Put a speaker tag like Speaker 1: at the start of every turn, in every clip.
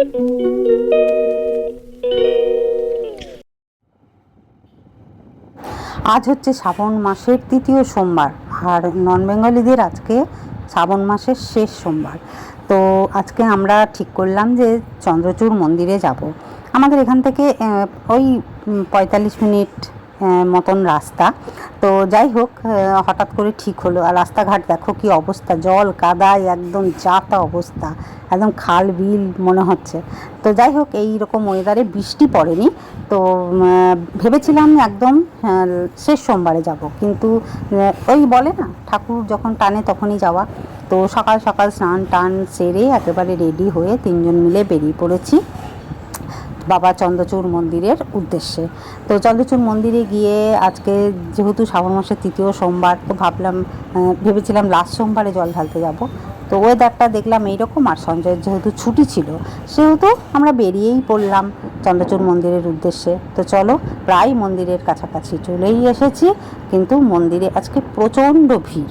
Speaker 1: আজ হচ্ছে শ্রাবণ মাসের তৃতীয় সোমবার, আর নন বেঙ্গলিদের আজকে শ্রাবণ মাসের শেষ সোমবার। তো আজকে আমরা ঠিক করলাম যে চন্দ্রচূড় মন্দিরে যাব। আমাদের এখান থেকে ওই পঁয়তাল্লিশ মিনিট মতন রাস্তা। তো যাই হোক হঠাৎ করে ঠিক হলো। আর রাস্তাঘাট দেখো কি অবস্থা, জল কাদায় একদম যাতা অবস্থা, একদম খাল বিল মনে হচ্ছে। তো যাই হোক, এই রকম ওয়েদারে বৃষ্টি পড়েনি। তো ভেবেছিলাম একদম শেষ সোমবারে যাব। কিন্তু ওই বলে না, ঠাকুর যখন টানে তখনই যাওয়া। তো সকাল সকাল স্নান টান সেরে একেবারে রেডি হয়ে তিনজন মিলে বেরিয়ে পড়েছি। বাবা চন্দ্রচূড় মন্দিরের উদ্দেশ্যে। তো চন্দ্রচূড় মন্দিরে গিয়ে আজকে যেহেতু শ্রাবণ মাসের তৃতীয় সোমবার, তো ভাবলাম ভেবেছিলাম লাস্ট সোমবারে জল ঢালতে যাব। তো ওয়েদারটা দেখলাম এইরকম আর সঞ্জয়ের যেহেতু ছুটি ছিল, সেহেতু আমরা বেরিয়েই পড়লাম চন্দ্রচূড় মন্দিরের উদ্দেশ্যে। তো চলো, প্রায় মন্দিরের কাছাকাছি চলেই এসেছি, কিন্তু মন্দিরে আজকে প্রচণ্ড ভিড়।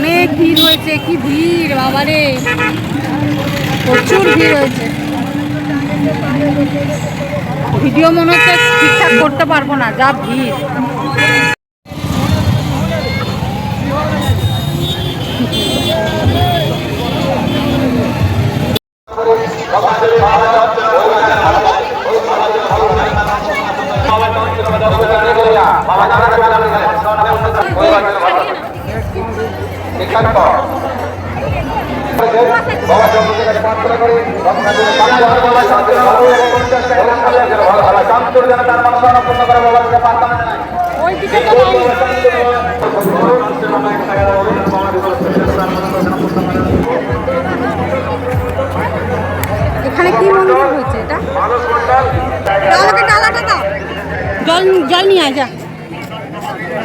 Speaker 2: অনেক ভিড় হয়েছে, কি ভিড়, বাবারে। প্রচুর ভিড় হয়েছে। ভিডিও মনে হচ্ছে ঠিকঠাক করতে পারব না, যা ভিড়।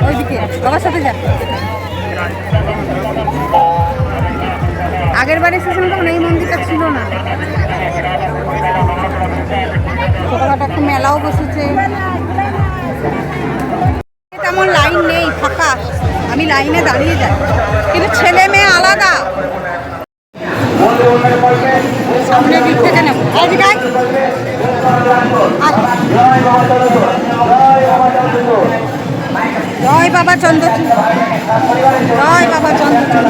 Speaker 2: ওইদিকে, বাবার সাথে যা। আগের বারে এসেছিলাম তখন এই মন্দিরটা ছিল না। ছোটখাটো একটা মেলাও বসেছে। তেমন লাইন নেই, ফাঁকা। আমি লাইনে দাঁড়িয়ে যাই। কিন্তু ছেলে মেয়ে আলাদা। সামনের দিক থেকে নেব। আয়। জয় বাবা চন্দ্রচূড়। জয় বাবা চন্দ্রচূড়।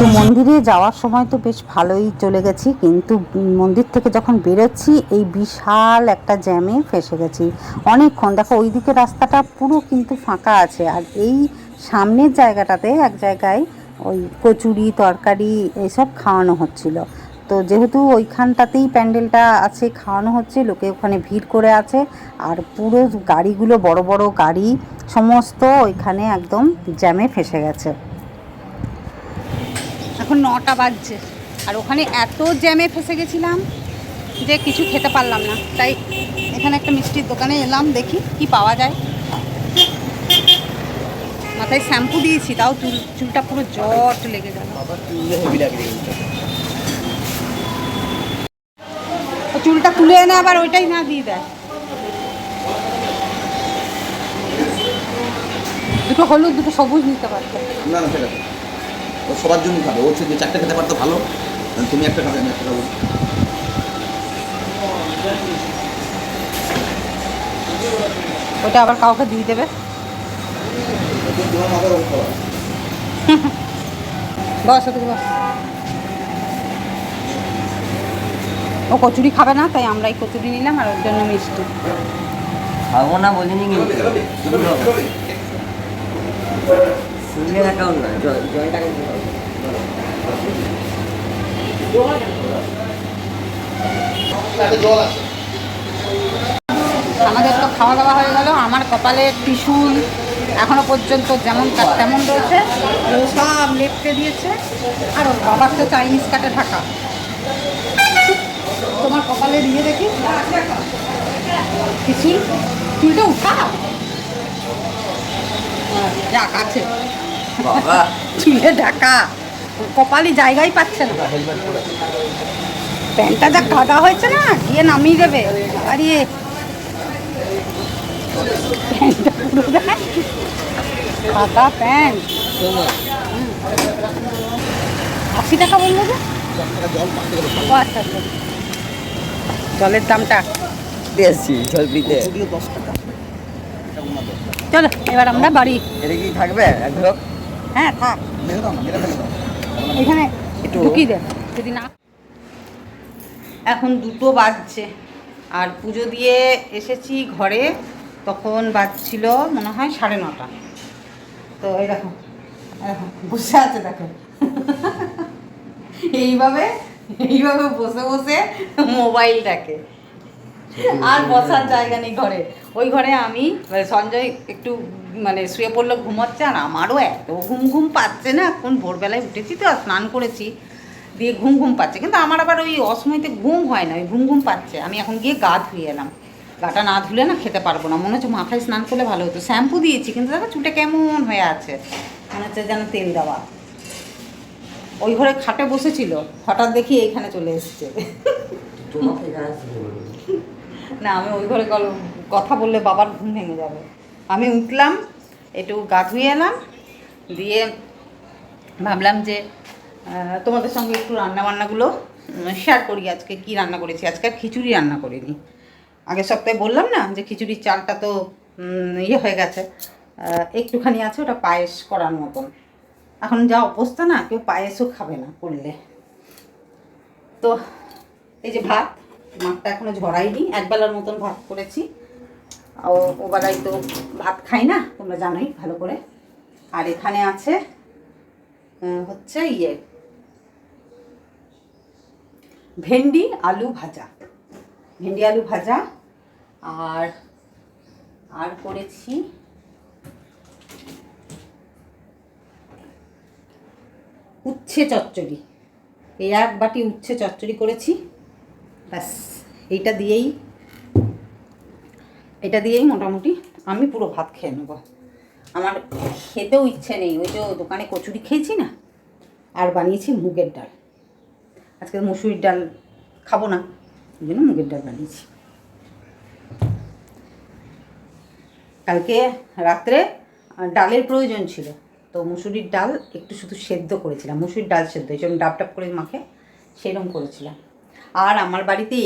Speaker 3: তো মন্দিরে যাওয়ার সময় তো বেশ ভালোই চলে গেছি, কিন্তু মন্দির থেকে যখন বেরোচ্ছি, এই বিশাল একটা জ্যামে ফেসে গেছি। অনেকক্ষণ, দেখো, ওইদিকে রাস্তাটা পুরো কিন্তু ফাঁকা আছে, আর এই সামনের জায়গাটাতে এক জায়গায় ওই কচুরি, তরকারি এইসব খাওয়ানো হচ্ছিল। তো যেহেতু ওইখানটাতেই প্যান্ডেলটা আছে, খাওয়ানো হচ্ছে, লোকে ওখানে ভিড় করে আছে, আর পুরো গাড়িগুলো, বড় বড় গাড়ি, সমস্ত ওইখানে একদম জ্যামে ফেসে গেছে।
Speaker 1: এখন নটা বাজছে, আর ওখানে এত জ্যামে ফেসে গেছিলাম যে কিছু খেতে পারলাম না। তাই এখানে একটা মিষ্টির দোকানে এলাম, দেখি কি পাওয়া যায়। মাথায় শ্যাম্পু দিয়েছি তাও চুল চুলটা পুরো জট লেগে গেল। চুলটা তুলে এনে আবার ওইটাই না দিয়ে দেয়। দুটো হলুদ দুটো সবুজ নিতে পারতো
Speaker 4: না ও সবার জন্য খাবে। ও যদি চারটে খেতে পারতো ভালো তুমি একটা খাবে আমি একটা খাব।
Speaker 1: ওটা আবার কাউকে দিয়ে দেবে। বস ওদিকে বস। ও কচুরি খাবে না তাই আমরাই কচুরি নিলাম আর ওর জন্য মিষ্টি।
Speaker 2: খাব না বলিনি
Speaker 1: আমাদের তো খাওয়া দাওয়া হয়ে গেল আমার কপালে ত্রিশুল এখনও পর্যন্ত যেমন কাট তেমন রয়েছে সব লেপটে দিয়েছে। আর ওর বাবার তো চাইনিজ কাটে ঢাকা। তোমার কপালে দিয়ে দেখি। ত্রিশুল চুলটা উঠা? যাক আছে। চুলে ঢাকা। কপালি জায়গাই পাচ্ছে না। প্যান্টটা যা কাদা হয়েছে না গিয়ে নামিয়ে দেবে। আরে কাদা প্যান্ট আশি টাকা বলল যে? ও আচ্ছা আচ্ছা। জলের দামটা
Speaker 2: দিয়েছি জল পিতে
Speaker 1: চলো এবার আমরা বাড়ি।
Speaker 2: এটা কি থাকবে? এক ঢোক?
Speaker 1: হ্যাঁ থাক। এখানে
Speaker 2: একটু-
Speaker 1: ঢুকিয়ে দে যদি না এখন দুটো বাজছে। আর পুজো দিয়ে এসেছি ঘরে। তখন বাজছিল মনে হয় সাড়ে নটা। তো দেখো বসে আছে দেখো। এইভাবে এইভাবে বসে বসে মোবাইলটাকে। আর বসার জায়গা নেই ঘরে। ওই ঘরে আমি মানে সঞ্জয় একটু মানে শুয়ে পড়ল, ঘুমাচ্ছে, আর আমারও এত ঘুম ঘুম পাচ্ছে না। এখন ভোরবেলায় উঠেছি তো স্নান করেছি, দিয়ে ঘুম ঘুম পাচ্ছে। কিন্তু আমার আবার ওই অসময়তে ঘুম হয় না, ওই ঘুম ঘুম পাচ্ছে। আমি এখন গিয়ে গা ধুয়ে এলাম। গাটা না ধুলে না খেতে পারব না। মনে হচ্ছে মাথায় স্নান করলে ভালো হতো। শ্যাম্পু দিয়েছি কিন্তু দেখো চুলটা কেমন হয়ে আছে। মনে হচ্ছে যেন তেল দেওয়া। ওই ঘরে খাটে বসেছিল হঠাৎ দেখি এইখানে চলে এসছে। না। আমি ওই ঘরে কথা বললে বাবার ঘুম ভেঙে যাবে। আমি উঠলাম একটু গা ধুয়ে এলাম দিয়ে ভাবলাম যে তোমাদের সঙ্গে একটু রান্নাবান্নাগুলো শেয়ার করি আজকে। কি রান্না করেছি? আজকে আর খিচুড়ি রান্না করিনি। আগের সপ্তাহে বললাম না যে খিচুড়ির চালটা তো ইয়ে হয়ে গেছে। একটুখানি আছে ওটা পায়েস করার মতন। এখন যা অবস্থা না, কেউ পায়েসও খাবে না করলে। তো এই যে ভাত, মাঠটা এখনও ঝরাইনি, একবেলার মতন ভাত করেছি। ও, ওবেলায় তো ভাত খাই না, তোমরা জানোই ভালো করে। আর এখানে আছে হচ্ছে ইয়ে ভেন্ডি, আলু ভাজা। ভেন্ডি আলু ভাজা। আর আর করেছি উচ্ছে চচ্চড়ি। এই এক বাটি উচ্ছে চচ্চড়ি করেছি। ব্যাস, এইটা দিয়েই, এটা দিয়েই মোটামুটি আমি পুরো ভাত খেয়ে নেব। আমার খেতেও ইচ্ছে নেই। ওই যে দোকানে কচুরি খেয়েছি না, আর বানিয়েছি মুগের ডাল। আজকে মুসুরির ডাল খাব না। ওই জন্য মুগের ডাল বানিয়েছি। কালকে রাত্রে ডালের প্রয়োজন ছিল। তো মুসুরির ডাল একটু শুধু সেদ্ধ করেছিলাম, মুসুরির ডাল সেদ্ধ, এই জন্য ডাব ডাব করে মাখে সেরকম করেছিলাম। আর আমার বাড়িতে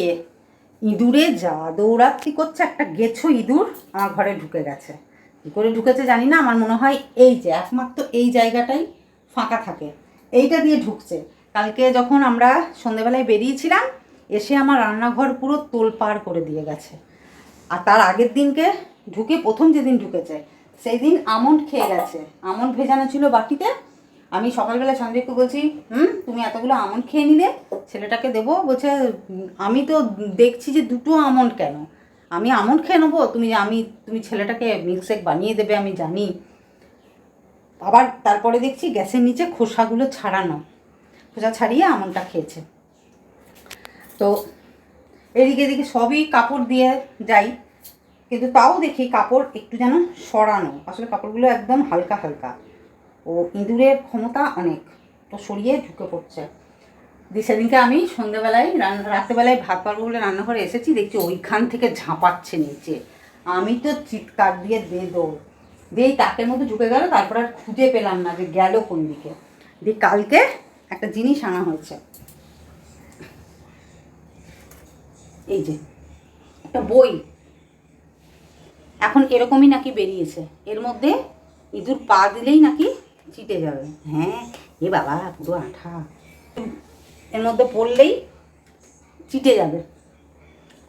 Speaker 1: ইঁদুরে যা দৌড়াত্তি করছে, একটা গেছো ইঁদুর, আমার ঘরে ঢুকে গেছে। কী করে ঢুকেছে জানি না, আমার মনে হয় এই যে, একমাত্র এই জায়গাটাই ফাঁকা থাকে। এইটা দিয়ে ঢুকছে। কালকে যখন আমরা সন্ধেবেলায় বেরিয়েছিলাম এসে আমার রান্নাঘর পুরো তোলপাড় করে দিয়ে গেছে। আর তার আগের দিনকে ঢুকে প্রথম যেদিন ঢুকেছে সেই দিন আমন্ড খেয়ে গেছে। আমন্ড ভেজানো ছিল বাটিতে। আমি সকালবেলা সঞ্জয়কে বলছি, হুম, তুমি এতগুলো আমন্ড খেয়ে নিলে, ছেলেটাকে দেবো। বলছে, আমি তো দেখছি যে দুটো আমন্ড কেন? আমি আমন্ড খেয়ে নেব? তুমি আমি, তুমি ছেলেটাকে মিল্কশেক বানিয়ে দেবে, আমি জানি। আবার তারপরে দেখছি গ্যাসের নিচে খোসাগুলো ছাড়ানো। খোসা ছাড়িয়ে আমনটা খেয়েছে। তো এদিকে এদিকে সবই কাপড় দিয়ে যাই, কিন্তু তাও দেখি কাপড় একটু যেন সরানো। আসলে কাপড়গুলো একদম হালকা হালকা। ও ইঁদুরের ক্ষমতা অনেক, তো সরিয়ে ঢুকে পড়ছে। দিয়ে সেদিনকে আমি সন্ধ্যেবেলায় রাত্রেবেলায় ভাত পারব বলে রান্নাঘরে এসেছি, দেখছি ওইখান থেকে ঝাঁপাচ্ছে নিচে। আমি তো চিৎকার দিয়ে দে দৌড়। দিয়ে তাকের মধ্যে ঢুকে গেল, তারপর আর খুঁজে পেলাম না যে গেল কোন দিকে। দিয়ে কালকে একটা জিনিস আনা হয়েছে। এই যে, একটা বই। এখন এরকমই নাকি বেরিয়েছে। এর মধ্যে ইঁদুর পা দিলেই নাকি চিটে যাবে। হ্যাঁ এ বাবা, পুরো আঠা। এর মধ্যে পড়লেই চিটে যাবে।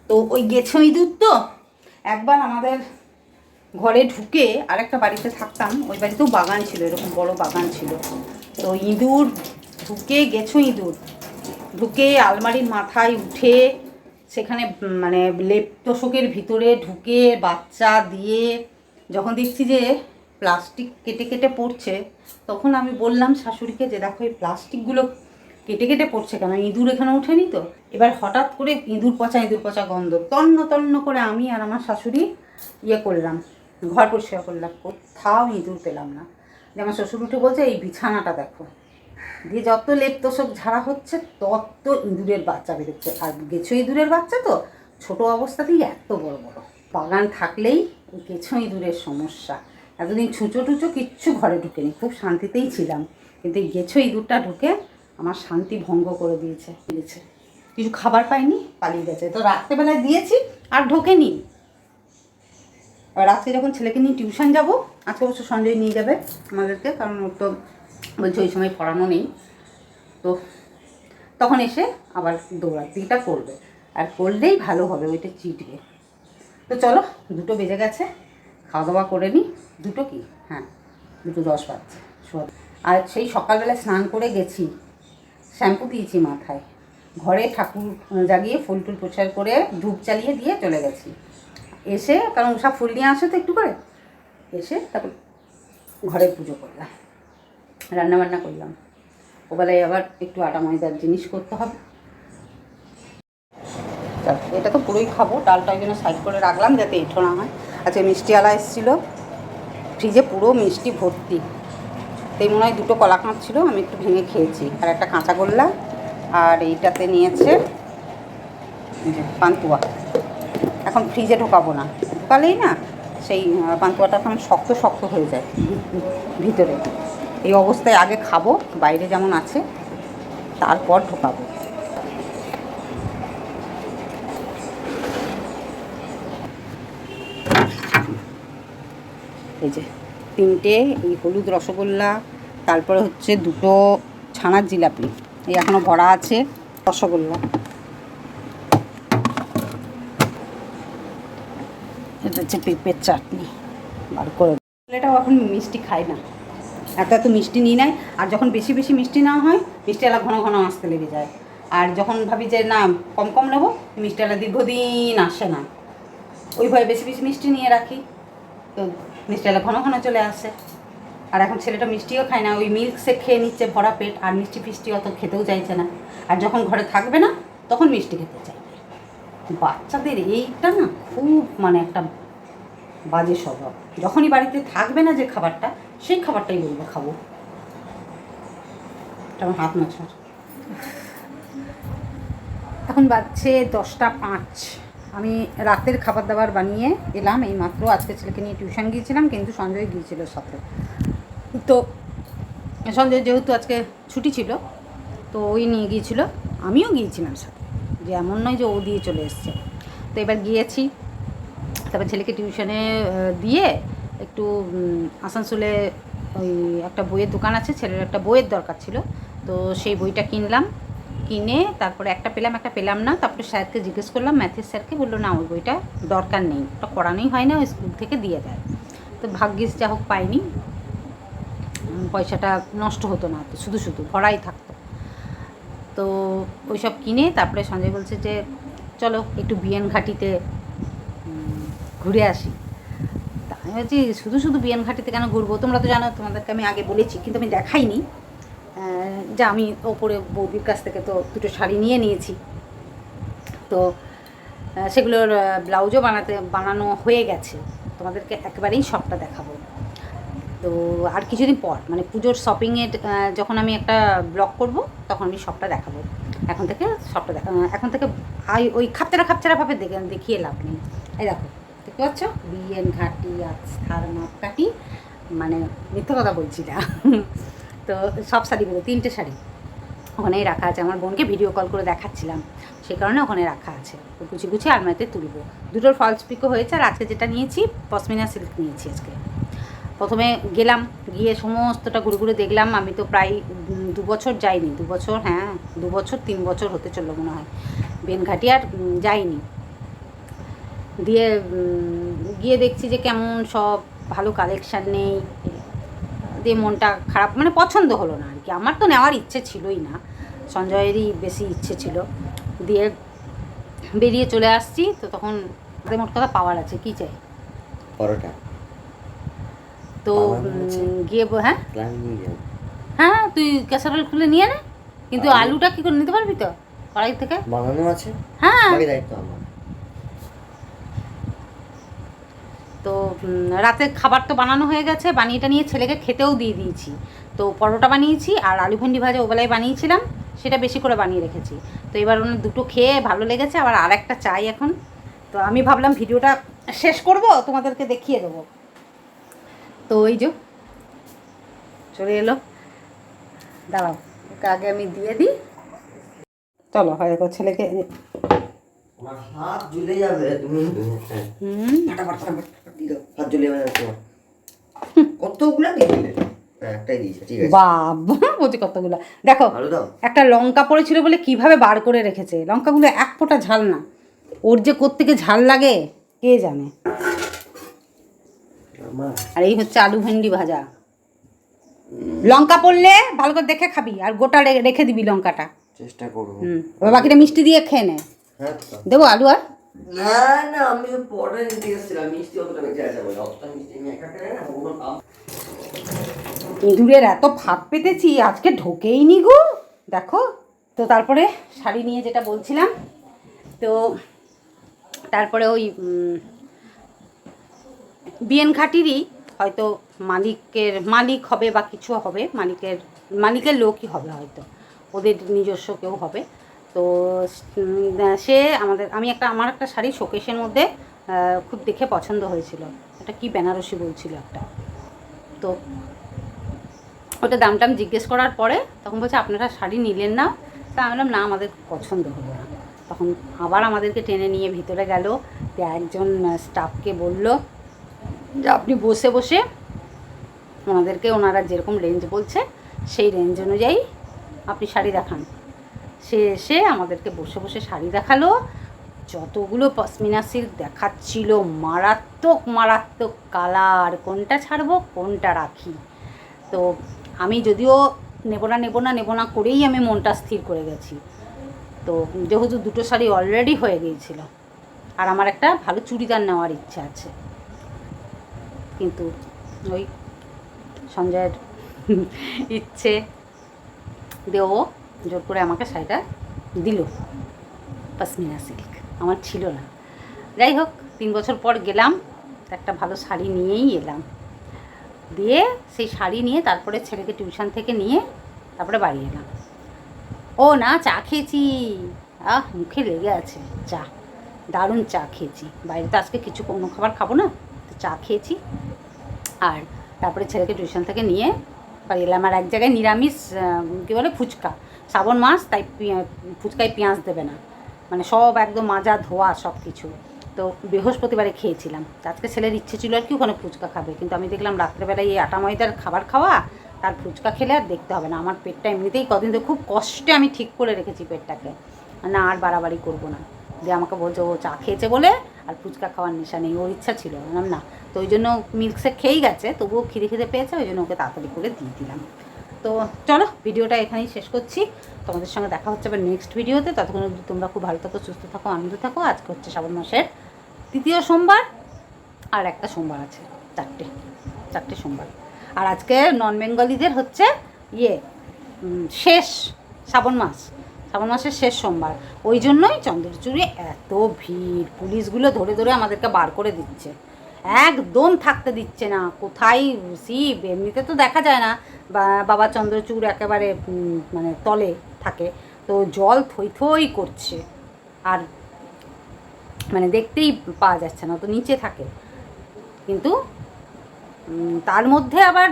Speaker 1: তো ওই গেছো ইঁদুর তো? একবার আমাদের ঘরে ঢুকে আরেকটা বাড়িতে থাকতাম। ওই বাড়িতেও বাগান ছিল, এরকম বড় বাগান ছিল। তো ইঁদুর ঢুকে গেছো ইঁদুর। ঢুকে আলমারির মাথায় উঠে সেখানে মানে লেপ তোষকের ভিতরে ঢুকে বাচ্চা দিয়ে যখন দেখছি যে প্লাস্টিক কেটে কেটে পড়ছে, তখন আমি বললাম শাশুড়িকে যে দেখো এই প্লাস্টিকগুলো কেটে কেটে পড়ছে কেন? ইঁদুর এখানে ওঠেনি তো? এবার হঠাৎ করে ইঁদুর পচা ইঁদুর পচা গন্ধ, তন্ন তন্ন করে আমি আর আমার শাশুড়ি ইয়ে করলাম, ঘর পরিষ্কার করলাম, কোথাও ইঁদুর পেলাম না। যে আমার শ্বশুর উঠে বলছে, এই বিছানাটা দেখো। দিয়ে যত লেপ তোষক ঝাড়া হচ্ছে, তত ইঁদুরের বাচ্চা বেরোচ্ছে। আর গেছো ইঁদুরের বাচ্চা তো? ছোট অবস্থাতেই এত বড় বড়। বাগান থাকলেই গেছো ইঁদুরের সমস্যা। এতদিন ছুঁচো টুচো কিচ্ছু ঘরে ঢুকেনি, খুব শান্তিতেই ছিলাম। কিন্তু গেছো ইঁদুরটা ঢুকে আমার শান্তি ভঙ্গ করে দিয়েছে দিয়েছে। কিছু খাবার পাইনি, পালিয়ে গেছে। তো রাত্রেবেলায় দিয়েছি, আর ঢোকেনি। রাত্রে যখন ছেলেকে নিয়ে টিউশন যাব, আজকে অবশ্য সঞ্জয় নিয়ে যাবে আমাদেরকে, কারণ ওর তো বলছে ওই সময় পড়ানো নেই। তো তখন এসে আবার দৌড়াতিটা করবে। আর করলেই ভালো হবে ওইটা চিটবে তো চলো, দুটো বেজে গেছে খাওয়া দাওয়া করে নিই। দুটো কি? হ্যাঁ দুটো দশ বাজছে। আর সেই সকালবেলা স্নান করে গেছি, শ্যাম্পু দিয়েছি মাথায়। ঘরে ঠাকুর জাগিয়ে ফুল টুল প্রচার করে ধূপ চালিয়ে দিয়ে চলে গেছি। এসে, কারণ সব ফুল নিয়ে আসে তো একটু করে? এসে তারপর ঘরে পুজো করলাম। রান্না বান্না করলাম। ওবেলায় আবার একটু আটা ময়দার জিনিস করতে হবে। এটা তো পুরোই খাব, ডালটা ওই জন্য সাইড করে রাখলাম যাতে এঁঠো না হয়। আজকে মিষ্টিওয়ালা এসেছিল, ফ্রিজে পুরো মিষ্টি ভর্তি। তাই মনে হয় দুটো কলা কাঁচ ছিল, আমি একটু ভেঙে খেয়েছি। আর একটা কাঁচা গোল্লা, আর এইটাতে নিয়েছে পান্তুয়া। এখন ফ্রিজে ঢোকাবো না। ঢোকালেই না সেই পান্তুয়াটা এখন শক্ত শক্ত হয়ে যায়, ভিতরে। এই অবস্থায় আগে খাব, বাইরে যেমন আছে, তারপর ঢোকাবো। এই যে, তিনটে, এই হলুদ রসগোল্লা, তারপরে হচ্ছে দুটো ছানার জিলাপি। এই এখনও ভরা আছে, রসগোল্লা। এটা হচ্ছে পেঁপের চাটনি। বার করে ছেলেটাও এখন মিষ্টি খায় না। এত এত মিষ্টি নিয়ে নেয় আর যখন বেশি বেশি মিষ্টি নেওয়া হয় মিষ্টিওয়ালা ঘন ঘন আসতে লেগে যায়। আর যখন ভাবি যে না, কম কম নেব মিষ্টিওয়ালা দীর্ঘদিন আসে না। ওই ভয়ে বেশি বেশি মিষ্টি নিয়ে রাখি। তো মিষ্টিওয়ালা ঘন ঘন চলে আসে। আর এখন ছেলেটা মিষ্টিও খায় না, ওই মিল্ক সে খেয়ে নিচ্ছে ভরা পেট, আর মিষ্টি ফিষ্টি অত খেতেও চাইছে না। আর যখন ঘরে থাকবে না, তখন মিষ্টি খেতে চাইবে। বাচ্চাদের এইটা না খুব মানে একটা বাজে স্বভাব। যখনই বাড়িতে থাকবে না যে খাবারটা সেই খাবারটাই বলব, খাব। আমার হাত মাছার এখন বাজছে দশটা পাঁচ। আমি রাতের খাবার দাবার বানিয়ে এলাম এই মাত্র। আজকে ছেলেকে নিয়ে টিউশন গিয়েছিলাম, কিন্তু সঞ্জয় গিয়েছিল সাথে। তো সঞ্জয় যেহেতু আজকে ছুটি ছিল, তো ওই নিয়ে গিয়েছিল। আমিও গিয়েছিলাম সাথে। যে এমন নয় যে ও দিয়ে চলে এসছে। তো এবার গিয়েছি। তারপর ছেলেকে টিউশনে দিয়ে একটু আসানসোলে ওই একটা বইয়ের দোকান আছে, ছেলের একটা বইয়ের দরকার ছিল। তো সেই বইটা কিনলাম। কিনে তারপরে একটা পেলাম একটা পেলাম না। তারপরে স্যারকে জিজ্ঞেস করলাম, ম্যাথের স্যারকে। বলল, না, ওই বইটা দরকার নেই। ওটা করানোই হয় না, ওই স্কুল থেকে দিয়ে দেয়। তো ভাগ্যিস যা হোক পাইনি। পয়সাটা নষ্ট হতো না, তো শুধু শুধু ভরাই থাকতো। তো ওইসব কিনে তারপরে সঞ্জয় বলছে যে, চলো, একটু বিএন ঘাটিতে ঘুরে আসি। আমি বলছি শুধু শুধু বিএন ঘাটিতে কেন ঘুরবো? তোমরা তো জানো, তোমাদেরকে আমি আগে বলেছি, কিন্তু আমি দেখাইনি। যে আমি ওপরে বৌদির কাছ থেকে তো দুটো শাড়ি নিয়ে নিয়েছি। তো সেগুলোর ব্লাউজও বানাতে, বানানো হয়ে গেছে। তোমাদেরকে একেবারেই সবটা দেখাবো। তো, আর কিছুদিন পর মানে পুজোর শপিংয়ের যখন আমি একটা ব্লগ করব, তখন আমি সবটা দেখাবো। এখন থেকে সবটা দেখা, এখন থেকে ওই খাপচারা খাপচারাভাবে দেখে, দেখিয়ে লাভ নেই। এই দেখো দেখতে পাচ্ছ? বিএন ঘাটি আস্থার মাপকাঠি মানে মিথ্যে কথা বলছি না। তো সব শাড়িগুলো তিনটে শাড়ি। ওখানেই রাখা আছে। আমার বোনকে ভিডিও কল করে দেখাচ্ছিলাম। সেই কারণে ওখানে রাখা আছে। গুছি গুছি আলমারিতে তুলবো। দুটোর ফলস পিকও হয়েছে আর আজকে যেটা নিয়েছি, পশমিনা সিল্ক নিয়েছি আজকে। প্রথমে গেলাম, গিয়ে সমস্তটা ঘুরে ঘুরে দেখলাম। আমি তো প্রায় দু বছর যাইনি। দু বছর হ্যাঁ দু বছর, তিন বছর হতে চলল মনে হয়। বেনঘাটি আর যাইনি। দিয়ে গিয়ে দেখছি যে কেমন সব ভালো কালেকশান নেই। দিয়ে মনটা খারাপ মানে পছন্দ হলো না আর কি আমার তো নেওয়ার ইচ্ছে ছিলই না। সঞ্জয়েরই বেশি ইচ্ছে ছিল। দিয়ে বেরিয়ে চলে আসছি তো তখন মোট কথা পাওয়ার আছে। কী চাই?
Speaker 2: পরোটা।
Speaker 1: তো গিয়ে হ্যাঁ?
Speaker 2: যাব
Speaker 1: হ্যাঁ তুই ক্যাসারোল খুলে নিয়ে নে। কিন্তু আলুটা কি করে নিতে পারবি তো? কড়াই থেকে?
Speaker 2: বানানো আছে?
Speaker 1: হ্যাঁ
Speaker 2: বাকি দায়িত্ব আমার
Speaker 1: তো উম, রাতে খাবার তো বানানো হয়ে গেছে, বানিয়েটা নিয়ে ছেলেকে খেতেও দিয়ে দিয়েছি। তো পরোটা বানিয়েছি আর আলু ভেন্ডি ভাজা ওবেলায় বানিয়েছিলাম, সেটা বেশি করে বানিয়ে রেখেছি। তো এবার ওনার দুটো খেয়ে ভালো লেগেছে, আবার আর একটা চাই এখন। তো আমি ভাবলাম ভিডিওটা শেষ করব, তোমাদেরকে দেখিয়ে দেবো। তো ওই যে, চলে এলো। দাঁড়াও, ওকে আগে আমি দিয়ে দিই। চলো, হয় ছেলেকে
Speaker 2: আমার হাত ঝুলে যাবে তুমি
Speaker 1: হুম।
Speaker 2: ফাটাফাট ফাটাফাট ফাটাফাট দিয়ে হাত ঝুলে যাবে তোমার। কতগুলো দিয়েছিলে? একটাই দিয়েছে ঠিক আছে।
Speaker 1: বাবা বলছি কতগুলো? দেখো একটা লঙ্কা পড়েছিল বলে কীভাবে বার করে রেখেছে? লঙ্কাগুলো এক ফোঁটা ঝাল না। ওর যে কোত্থেকে ঝাল লাগে কে জানে? আর এই হচ্ছে আলু ভেন্ডি ভাজা। লঙ্কা পড়লে ভালো করে দেখে খাবি আর গোটা রেখে দিবি লঙ্কাটা।
Speaker 2: চেষ্টা করব।
Speaker 1: বাকিটা মিষ্টি দিয়ে খেয়ে নে। দেবো আলু আর?
Speaker 2: না না আমি পরে নিতে এসেছিলাম মিষ্টি অতটা বেঁচে আছে বলে। অতটা মিষ্টি আমি একা খেলে না ওগুলো
Speaker 1: ইঁদুরের এত ফাঁক পেতেছি আজকে ঢোকেই নি গো। দেখো তো তারপরে শাড়ি নিয়ে যেটা বলছিলাম তো তারপরে ওই বিএন ঘাটিরই হয়তো মালিকের মালিক হবে বা কিছু হবে মালিকের মালিকের লোকই হবে হয়তো। ওদের নিজস্ব কেউ হবে। তো সে আমাদের, আমি একটা, আমার একটা শাড়ি শোকেশের মধ্যে খুব দেখে পছন্দ হয়েছিল। এটা কি বেনারসি বলছিল একটা। তো, ওটা দাম টাম জিজ্ঞেস করার পরে তখন বলছে, আপনারা শাড়ি নিলেন না। তা আমি বললাম, না, আমাদের পছন্দ হলো না। তখন আবার আমাদেরকে টেনে নিয়ে ভিতরে গেল। একজন স্টাফকে বলল যে, আপনি বসে বসে ওনাদেরকে, ওনারা যেরকম রেঞ্জ বলছে, সেই রেঞ্জ অনুযায়ী আপনি শাড়ি দেখান। সে এসে আমাদেরকে বসে বসে শাড়ি দেখাল। যতগুলো পশমিনা সিল্ক দেখাচ্ছিল, মারাত্মক মারাত্মক কালার কোনটা ছাড়বো, কোনটা রাখি? তো আমি যদিও নেব না নেব না নেব না করেই আমি মনটা স্থির করে গেছি। তো যেহেতু দুটো শাড়ি অলরেডি হয়ে গিয়েছিল, আর আমার একটা ভালো চুড়িদার নেওয়ার ইচ্ছা আছে। কিন্তু ওই সঞ্জয়ের ইচ্ছে দেও জোর করে আমাকে শাড়িটা দিল পশমিনা সিল্ক আমার ছিল না। যাই হোক, তিন বছর পর গেলাম, একটা ভালো শাড়ি নিয়েই এলাম। দিয়ে সেই শাড়ি নিয়ে তারপরে ছেলেকে টিউশন থেকে নিয়ে তারপরে বাড়ি এলাম। ও না, চা খেয়েছি। আহ, মুখে লেগে আছে। চা, দারুণ চা খেয়েছি। বাইরে তো আজকে কিছু কোনো খাবার খাব না, তো চা খেয়েছি। আর তারপরে ছেলেকে টিউশন থেকে নিয়ে বাড়ি এলাম। আর এক জায়গায় নিরামিষ কী বলে, ফুচকা। শ্রাবণ মাস, তাই ফুচকায় পেঁয়াজ দেবে না। মানে সব একদম মাজা ধোয়া সব কিছু তো বৃহস্পতিবারে খেয়েছিলাম। আজকে ছেলের ইচ্ছে ছিল আর কি ওখানে ফুচকা খাবে। কিন্তু আমি দেখলাম রাত্রেবেলায় এই আটা ময়দার খাবার খাওয়া, তার ফুচকা খেলে আর দেখতে হবে না। আমার পেটটা এমনিতেই কদিন ধরে খুব কষ্টে আমি ঠিক করে রেখেছি পেটটাকে। না, আর বাড়াবাড়ি করব না। যে আমাকে বলছে, ও চা খেয়েছে বলে আর ফুচকা খাওয়ার নেশা নেই, ওর ইচ্ছা ছিল। না। তো ওই জন্য মিল্কশেক খেয়েই গেছে, তবুও খিদে খিদে পেয়েছে, ওই জন্য ওকে তাড়াতাড়ি করে দিয়ে দিলাম। তো চলো, ভিডিওটা এখানেই শেষ করছি। তোমাদের সঙ্গে দেখা হচ্ছে আবার নেক্সট ভিডিওতে। ততক্ষণ অবধি তোমরা খুব ভালো থাকো, সুস্থ থাকো, আনন্দ থাকো। আজকে হচ্ছে শ্রাবণ মাসের তৃতীয় সোমবার, আর একটা সোমবার আছে, চারটে চারটে সোমবার। আর আজকে নন বেঙ্গলিদের হচ্ছে ইয়ে শেষ শ্রাবণ মাস, শ্রাবণ মাসের শেষ সোমবার। ওই জন্যই চন্দ্রচূড়ে এত ভিড়, পুলিশগুলো ধরে ধরে আমাদেরকে বার করে দিচ্ছে। একদম থাকতে দিচ্ছে না। কোথায় শিব এমনিতে তো দেখা যায় না। বাবা চন্দ্রচূড় একেবারে মানে তলে থাকে। তো জল থই থই করছে। আর মানে দেখতেই পাওয়া যাচ্ছে না। তো নিচে থাকে। কিন্তু তার মধ্যে আবার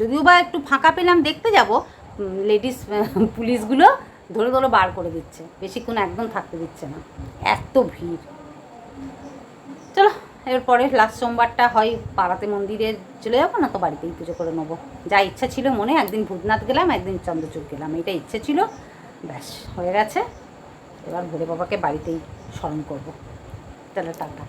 Speaker 1: যদিও বা একটু ফাঁকা পেলাম, দেখতে যাব। লেডিস পুলিশগুলো ধরে ধরে বার করে দিচ্ছে। বেশিক্ষণ একদম থাকতে দিচ্ছে না। এত ভিড়। চলো। এরপরে লাস্ট সোমবারটা হয় পাড়াতে মন্দিরে চলে যাব না তো বাড়িতেই পুজো করে নেব। যা ইচ্ছা ছিল মনে, একদিন ভূতনাথ গেলাম, একদিন চন্দ্রচূড় গেলাম এটা ইচ্ছে ছিল। ব্যাস, হয়ে গেছে। এবার ভোলে বাবাকে বাড়িতেই স্মরণ করব। তাহলে টাটা।